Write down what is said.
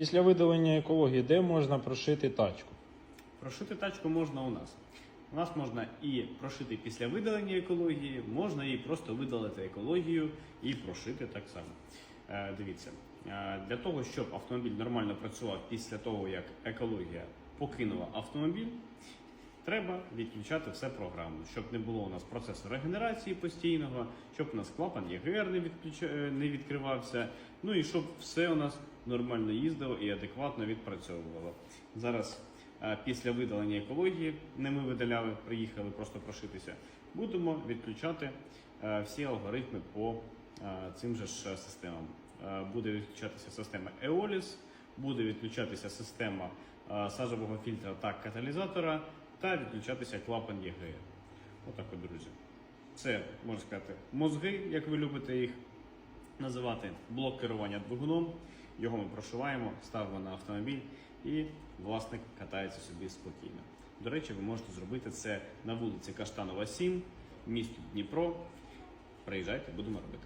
Після видалення екології, де можна прошити тачку? Прошити тачку можна у нас. У нас можна і прошити після видалення екології, можна і просто видалити екологію і прошити так само. Е, дивіться, е, для того, щоб автомобіль нормально працював після того, як екологія покинула автомобіль, треба відключати все програмно, щоб не було у нас процесу регенерації постійного, щоб у нас клапан ЄГР не, відключ... е, не відкривався, ну і щоб все у нас нормально їздило і адекватно відпрацьовувало. Зараз е, після видалення екології, не ми видаляли, приїхали просто прошитися, будемо відключати е, всі алгоритми по е, цим же ж системам. Буде відключатися система Eolis, буде відключатися система сажового фільтра та каталізатора, та відключатися клапан ЄГР. Отак от, друзі. Це можна сказати мозги, як ви любите їх називати, блок керування двигуном. Його ми прошиваємо, ставимо на автомобіль і власник катається собі спокійно. До речі, ви можете зробити це на вулиці Каштанова, 7, місто Дніпро. Приїжджайте, будемо робити.